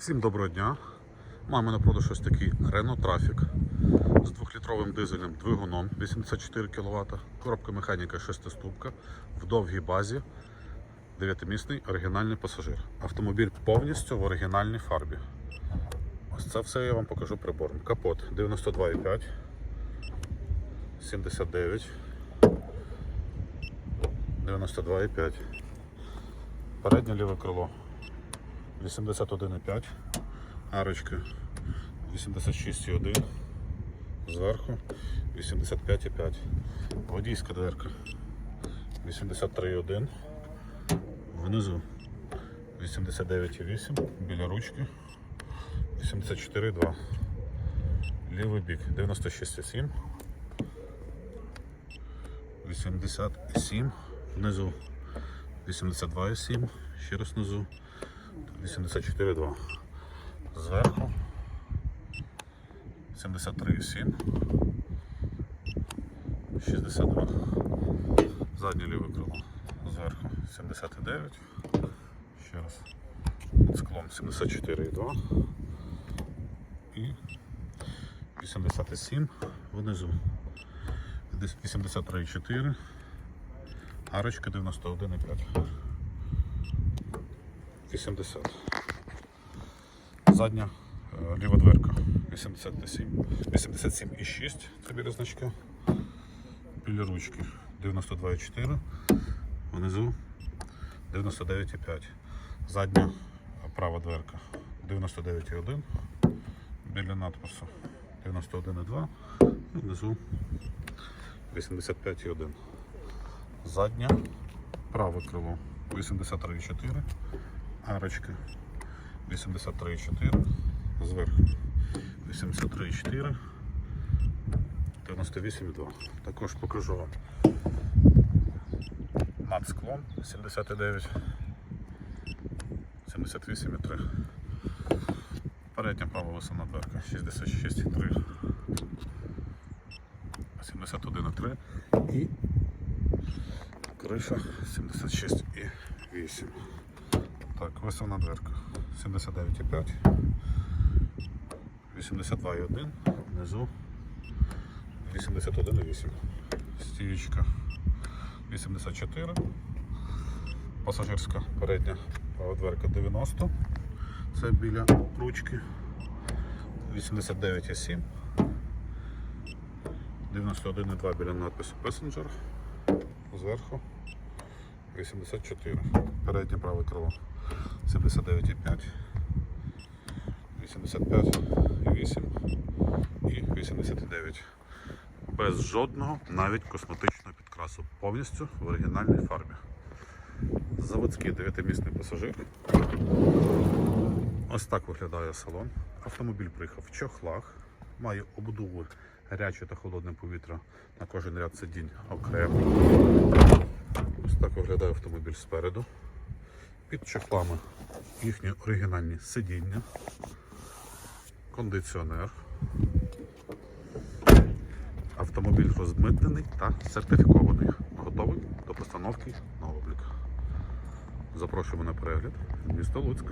Всім доброго дня. Маємо на продаж ось такий Renault Trafic з 2-літровим дизельним двигуном 84 кВт, коробка механіка 6-ступка, в довгій базі, 9-місний оригінальний пасажир. Автомобіль повністю в оригінальній фарбі. Ось це все я вам покажу прибором. Капот 92,5, 79, 92,5. Переднє ліве крило 81,5, арочки 86,1, зверху 85,5, водійська дверка 83,1, внизу 89,8, біля ручки 84,2, лівий бік 96,7, 87, внизу 82,7, ще раз внизу 84,2. Зверху 73,7. 62. Заднє ліве крило. Зверху 79. Ще раз. Під склом 74,2. І 87 внизу. Десь 83,4. Арочка 91,5. 80. Задня е, ліва дверка 87. 87,6. Це біля значка. Біля ручки 92,4. Внизу 99,5. Задня е, права дверка 99,1. Біля надпису 91,2. І внизу 85,1. Задня праве крило 83,4. Арочка. 83,4, зверху. 83,4, 98,2. Також покажу вам над склом. 79, 78,3. Передня права висона дверка. 66,3, 71,3 і криша. 76,8. Так, висовна дверка. 79,5, 82,1, внизу 81,8. Стіючка 84, пасажирська передня права дверка 90, це біля ручки. 89,7, 91,2 біля надпису Passenger, зверху 84. Переднє праве крило 79,5, 85,8 і 89. Без жодного навіть косметичного підкрасу. Повністю в оригінальній фарбі. Заводський 9-місний пасажир. Ось так виглядає салон. Автомобіль приїхав в чохлах, має обудову гаряче та холодне повітря на кожен ряд сидінь окремо. Ось так виглядає автомобіль спереду. Під чехлами їхні оригінальні сидіння, кондиціонер. Автомобіль розмитнений та сертифікований. Готовий до постановки на облік. Запрошуємо на перегляд. Місто Луцьк.